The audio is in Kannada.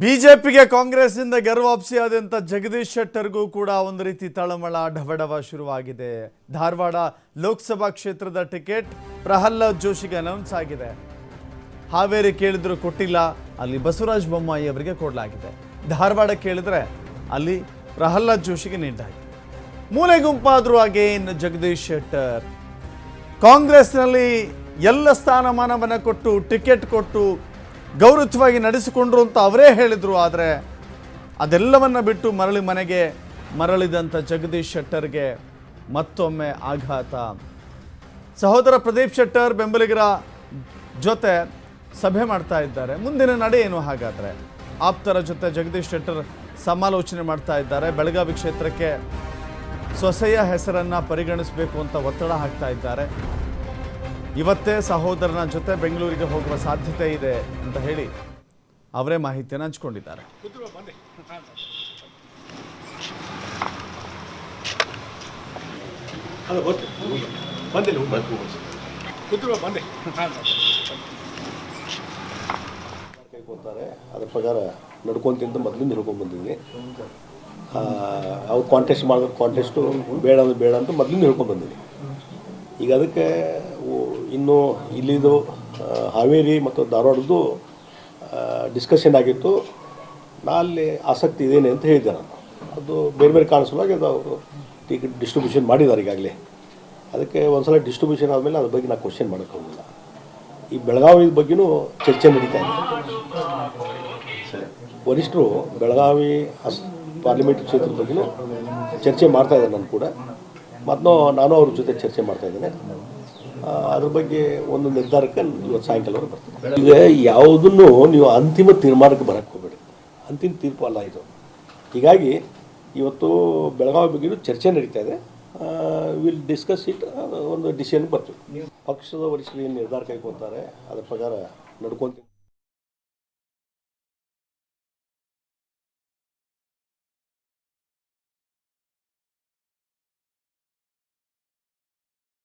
ಬಿಜೆಪಿಗೆ ಕಾಂಗ್ರೆಸ್ನಿಂದ ಗರ್ವಾಪ್ಸಿಯಾದಂಥ ಜಗದೀಶ್ ಶೆಟ್ಟರ್ಗೂ ಕೂಡ ಒಂದು ರೀತಿ ತಳಮಳ ಡಬಡವ ಶುರುವಾಗಿದೆ. ಧಾರವಾಡ ಲೋಕಸಭಾ ಕ್ಷೇತ್ರದ ಟಿಕೆಟ್ ಪ್ರಹ್ಲಾದ್ ಜೋಶಿಗೆ ಅನೌನ್ಸ್ ಆಗಿದೆ. ಹಾವೇರಿ ಕೇಳಿದ್ರು ಕೊಟ್ಟಿಲ್ಲ, ಅಲ್ಲಿ ಬಸವರಾಜ ಬೊಮ್ಮಾಯಿ ಅವರಿಗೆ ಕೊಡಲಾಗಿದೆ. ಧಾರವಾಡ ಕೇಳಿದ್ರೆ ಅಲ್ಲಿ ಪ್ರಹ್ಲಾದ್ ಜೋಶಿಗೆ ನೀಡಲಾಗಿದೆ ಮೂಲೆ ಗುಂಪಾದರೂ ಅಗೇನ್ ಜಗದೀಶ್ ಶೆಟ್ಟರ್. ಕಾಂಗ್ರೆಸ್ನಲ್ಲಿ ಎಲ್ಲ ಸ್ಥಾನಮಾನವನ್ನು ಕೊಟ್ಟು, ಟಿಕೆಟ್ ಕೊಟ್ಟು ಗೌರವವಾಗಿ ನಡೆಸಿಕೊಂಡ್ರು ಅಂತ ಅವರೇ ಹೇಳಿದರು, ಆದರೆ ಅದೆಲ್ಲವನ್ನು ಬಿಟ್ಟು ಮರಳಿ ಮನೆಗೆ ಮರಳಿದಂಥ ಜಗದೀಶ್ ಶೆಟ್ಟರ್ಗೆ ಮತ್ತೊಮ್ಮೆ ಆಘಾತ. ಸಹೋದರ ಪ್ರದೀಪ್ ಶೆಟ್ಟರ್ ಬೆಂಬಲಿಗರ ಜೊತೆ ಸಭೆ ಮಾಡ್ತಾ ಇದ್ದಾರೆ. ಮುಂದಿನ ನಡೆ ಏನು ಹಾಗಾದರೆ? ಆಪ್ತರ ಜೊತೆ ಜಗದೀಶ್ ಶೆಟ್ಟರ್ ಸಮಾಲೋಚನೆ ಮಾಡ್ತಾ ಇದ್ದಾರೆ. ಬೆಳಗಾವಿ ಕ್ಷೇತ್ರಕ್ಕೆ ಸೊಸೆಯ ಹೆಸರನ್ನು ಪರಿಗಣಿಸಬೇಕು ಅಂತ ಒತ್ತಡ ಹಾಕ್ತಾ ಇದ್ದಾರೆ. ಇವತ್ತೇ ಸಹೋದರನ ಜೊತೆ ಬೆಂಗಳೂರಿಗೆ ಹೋಗುವ ಸಾಧ್ಯತೆ ಇದೆ. ಅಂತ ಹೇಳಿ ಅವರೇ ಮಾಹಿತಿಯನ್ನು ಹಂಚ್ಕೊಂಡಿದ್ದಾರೆ. ಅದ್ರ ಪ್ರಕಾರ ನಡ್ಕೊಂತಿಂತ ಮೊದಲಿಂದ ನಡ್ಕೊಂಡು ಬಂದಿದ್ವಿ. ಅವ್ರು ಕಾಂಟೆಸ್ಟ್ ಮಾಡಿದ್ರೆ ಕಾಂಟೆಸ್ಟು ಬೇಡ ಅಂದ್ರೆ ಬೇಡ ಅಂತ ಮೊದಲಿಂದ ಹೇಳ್ಕೊಂಡು ಬಂದಿದ್ವಿ. ಈಗ ಅದಕ್ಕೆ ಇನ್ನೂ ಇನ್ನು ಇಲ್ಲಿದು ಹಾವೇರಿ ಮತ್ತು ಧಾರವಾಡದ್ದು ಡಿಸ್ಕಷನ್ ಆಗಿತ್ತು. ನಾ ಅಲ್ಲಿ ಆಸಕ್ತಿ ಇದೇನೆ ಅಂತ ಹೇಳಿದ್ದೆ ನಾನು. ಅದು ಬೇರೆ ಬೇರೆ ಕಾರಣ ಸಲುವಾಗಿ ಅದು ಅವರು ಟಿಕೆಟ್ ಡಿಸ್ಟ್ರಿಬ್ಯೂಷನ್ ಮಾಡಿದ್ದಾರೆ ಈಗಾಗಲೇ. ಅದಕ್ಕೆ ಒಂದ್ಸಲ ಡಿಸ್ಟ್ರಿಬ್ಯೂಷನ್ ಆದಮೇಲೆ ಅದ್ರ ಬಗ್ಗೆ ನಾನು ಕ್ವಶನ್ ಮಾಡೋಕ್ಕಾಗಲಿಲ್ಲ ಈ ಬೆಳಗಾವಿ ಬಗ್ಗೆಯೂ ಚರ್ಚೆ ನಡೀತಾ ಇದೆ. ವರಿಷ್ಠರು ಬೆಳಗಾವಿ ಅಸ್ ಪಾರ್ಲಿಮೆಂಟ್ ಕ್ಷೇತ್ರದ ಬಗ್ಗೆಯೂ ಚರ್ಚೆ ಮಾಡ್ತಾ ಇದ್ದಾರೆ ನಾನು ಕೂಡ. ಮತ್ತು ನಾನು ಅವ್ರ ಜೊತೆ ಚರ್ಚೆ ಮಾಡ್ತಾ ಇದ್ದೇನೆ. ಅದ್ರ ಬಗ್ಗೆ ಒಂದು ನಿರ್ಧಾರಕ್ಕೆ ಇವತ್ತು ಸಾಯಂಕಾಲವರೆಗೆ ಬರ್ತೀನಿ ಈಗ ಯಾವುದನ್ನು ನೀವು ಅಂತಿಮ ತೀರ್ಮಾನಕ್ಕೆ ಬರಕ್ಕೆ ಹೋಗಬೇಡಿ. ಅಂತಿಮ ತೀರ್ಪು ಅಲ್ಲ ಇದು. ಹೀಗಾಗಿ ಇವತ್ತು ಬೆಳಗಾವಿ ಬಗ್ಗೆಯೂ ಚರ್ಚೆ ನಡೀತಾ ಇದೆ. ವಿಲ್ ಡಿಸ್ಕಸ್ ಇಟ್ ಒಂದು ಡಿಸಿಷನ್ ಬರ್ತೀವಿ ಪಕ್ಷದ ವರಿಷ್ಠರು ಏನು ನಿರ್ಧಾರ ಕೈಗೊಳ್ತಾರೆ, ಅದ್ರ ಪ್ರಕಾರ ನಡ್ಕೊಂತೀವಿ.